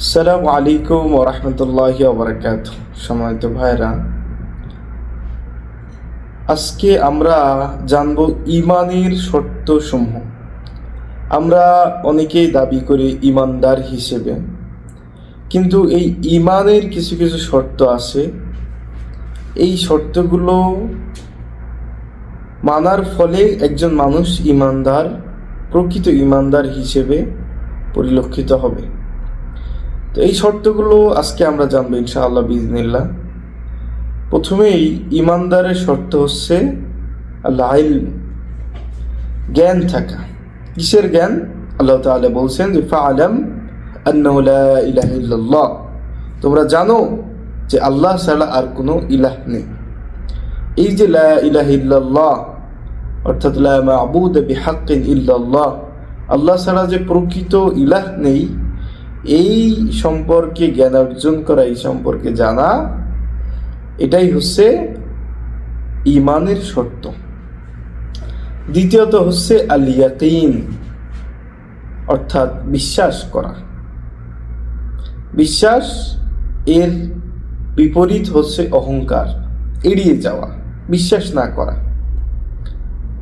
আসসালামু আলাইকুম ওরহমতুল্লাহি ওবরাকাত সময়ত ভাইরা আজকে আমরা জানব ইমানের শর্ত সমূহ আমরা অনেকেই দাবি করি ইমানদার হিসেবে, কিন্তু এই ইমানের কিছু কিছু শর্ত আছে। এই শর্তগুলো মানার ফলে একজন মানুষ ইমানদার প্রকৃত ইমানদার হিসেবে পরিলক্ষিত হবে। তো এই শর্তগুলো আজকে আমরা জানব ইনশাআল্লাহ বিজনিল্লাহ প্রথমেই ইমানদারের শর্ত হচ্ছে আল্লাহ জ্ঞান থাকা। কিসের জ্ঞান? আল্লাহ তাআলা বলছেন যে লা ইলাহা ইল্লাল্লাহ। তোমরা জানো যে আল্লাহ ছাড়া আর কোনো ইলাহ নেই। এই যে লা ইলাহা ইল্লাল্লাহ, অর্থাৎ লা মা'বুদ বিহাক্কিন ইল্লাল্লাহ, আল্লাহ ছাড়া যে প্রকৃত ইলাহ নেই এই সম্পর্কে জ্ঞান অর্জন করা, এই সম্পর্কে জানা, এটাই হচ্ছে ইমানের শর্ত। দ্বিতীয়ত হচ্ছে আল অর্থাৎ বিশ্বাস করা। বিশ্বাস এর বিপরীত হচ্ছে অহংকার, এড়িয়ে যাওয়া, বিশ্বাস না করা।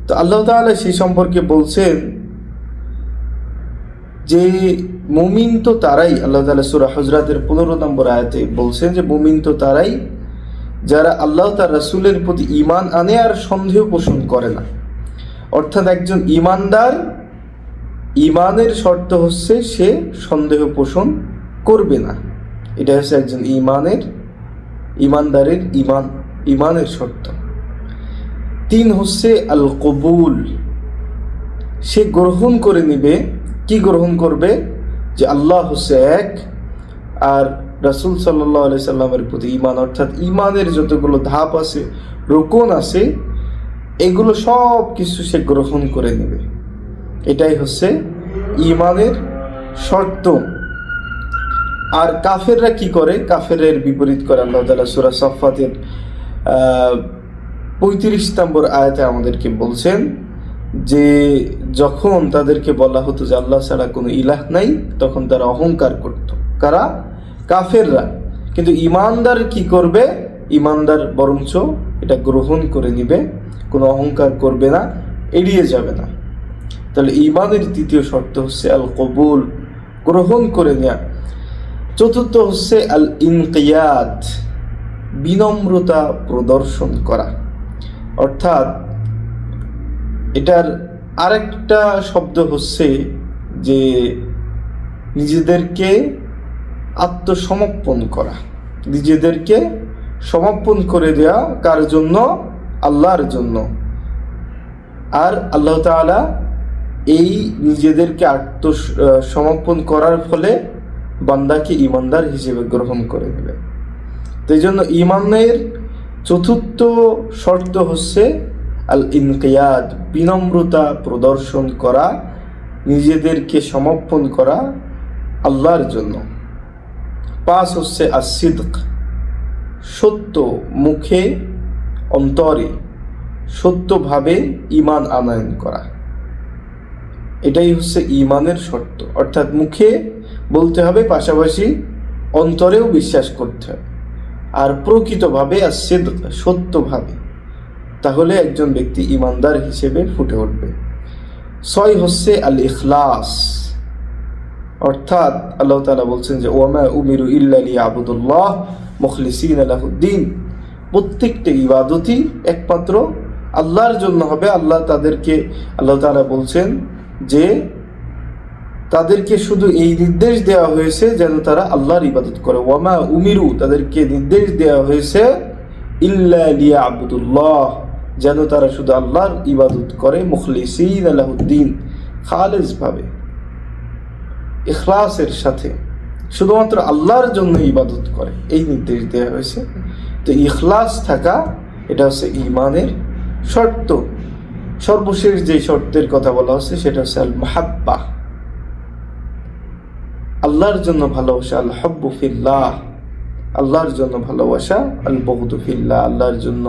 তো আল্লাহ তাআলা সেই সম্পর্কে বলছেন যে মুমিন তো তারাই, আল্লাহ তালা সুরা হজরাতের পনেরো নম্বর আয়াতে বলছেন যে মুমিন তো তারাই যারা আল্লাহ তার রাসুলের প্রতি ইমান আনে আর সন্দেহ পোষণ করে না। অর্থাৎ একজন ইমানদার ইমানের শর্ত হচ্ছে সে সন্দেহ পোষণ করবে না। এটা হচ্ছে একজন ইমানের ইমানদারের ইমান ইমানের শর্ত। তিন হচ্ছে আল কবুল সে গ্রহণ করে নিবে কি গ্রহণ করবে? যে আল্লাহ হচ্ছে এক আর রাসুল সাল্লাহ আলি সাল্লামের প্রতি ইমান অর্থাৎ ইমানের যতগুলো ধাপ আছে, রোকন আছে, এগুলো সব কিছু সে গ্রহণ করে নেবে। এটাই হচ্ছে ইমানের শর্ত। আর কাফেররা কি করে? কাফেরের বিপরীত করে আল্লাহ সুরা সফাতের পঁয়ত্রিশ নম্বর আয়াতে আমাদেরকে বলছেন যে যখন তাদেরকে বলা হতো যে আল্লাহ ছাড়া কোনো ইলাহ নাই, তখন তারা অহংকার করত। কারা? কাফেররা। কিন্তু ইমানদার কি করবে? ইমানদার বরঞ্চ এটা গ্রহণ করে নিবে, কোনো অহংকার করবে না, এড়িয়ে যাবে না। তাহলে ইমানের তৃতীয় শর্ত হচ্ছে আল কবুল গ্রহণ করে নেয়া। চতুর্থ হচ্ছে আল ইনকিয়াদ বিনম্রতা প্রদর্শন করা। অর্থাৎ এটার আরেকটা শব্দ হচ্ছে যে নিজেদেরকে আত্মসমর্পণ করা। নিজেদেরকে সমর্পণ করে দেওয়া কার জন্য? আল্লাহর জন্য। আর আল্লাহ তাআলা এই নিজেদেরকে আত্মসমর্পণ করার ফলে বান্দাকে ইমানদার হিসেবে গ্রহণ করে নেবে। তো এই জন্য ইমানের চতুর্থ শর্ত হচ্ছে আল ইনকিয়াদ বিনম্রতা প্রদর্শন করা, নিজেদেরকে সমর্পণ করা আল্লাহর জন্য। পাঁচ হচ্ছে আসিদক সত্য মুখে, অন্তরে সত্যভাবে ইমান আনয়ন করা। এটাই হচ্ছে ইমানের শর্ত। অর্থাৎ মুখে বলতে হবে, পাশাপাশি অন্তরেও বিশ্বাস করতে হবে। আর প্রকৃতভাবে আর সত্যভাবে। তাহলে একজন ব্যক্তি ইমানদার হিসেবে ফুটে উঠবে। ছয় হচ্ছে আল ইখলাস অর্থাৎ আল্লাহ তালা বলছেন যে, ওয়ামা উমিরু ইল্লালি আবুদুল্লাহ মুখলিসিন আলাহুদ্দিন প্রত্যেকটা ইবাদতই একমাত্র আল্লাহর জন্য হবে। আল্লাহ তাদেরকে, আল্লাহ তালা বলছেন যে, তাদেরকে শুধু এই নির্দেশ দেওয়া হয়েছে যেন তারা আল্লাহর ইবাদত করে। ওয়ামা উমিরু তাদেরকে নির্দেশ দেওয়া হয়েছে, ইল্লা লিয়া আবুদুল্লাহ যেন তারা শুধু আল্লাহর ইবাদত করে, মুখলিসিন আলাহুদ্দিন খালেজ ভাবে ইখলাসের সাথে শুধুমাত্র আল্লাহর জন্য ইবাদত করে, এই নির্দেশ দেওয়া হয়েছে। তো ইখলাস থাকা, এটা হচ্ছে ইমানের শর্ত। সর্বশেষ যে শর্তের কথা বলা হচ্ছে, সেটা হচ্ছে আল মাহাব্বা আল্লাহর জন্য ভালোবাসা আল হব্বু আল্লাহর জন্য ভালোবাসা, আল বহুদু ফিল্লাহ, আল্লাহর জন্য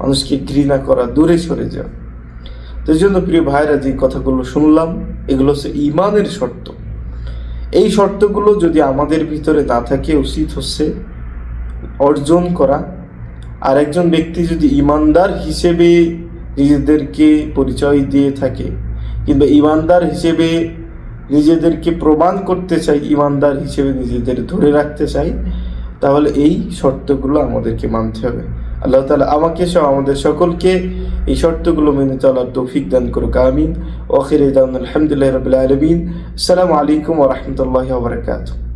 মানুষকে ঘৃণা করা, দূরে সরে যাওয়া তো জন্য প্রিয় ভাইরা যে কথাগুলো শুনলাম, এগুলো হচ্ছে ইমানের শর্ত। এই শর্তগুলো যদি আমাদের ভিতরে না থাকে, উচিত হচ্ছে অর্জন করা। আর একজন ব্যক্তি যদি ইমানদার হিসেবে নিজেদেরকে পরিচয় দিয়ে থাকে, কিংবা ইমানদার হিসেবে নিজেদেরকে প্রমাণ করতে চাই ইমানদার হিসেবে নিজেদের ধরে রাখতে চাই তাহলে এই শর্তগুলো আমাদেরকে মানতে হবে। আল্লাহ তালা আমাকে সহ আমাদের সকলকে এই শর্তগুলো মেনে চলার তৌফিক দান করুক, আমিন। ওখির আলহামদুলিল্লাহ রবিল আলমিন। সালাম আলাইকুম ওরহমতুল্লাহ বারকাতুহ।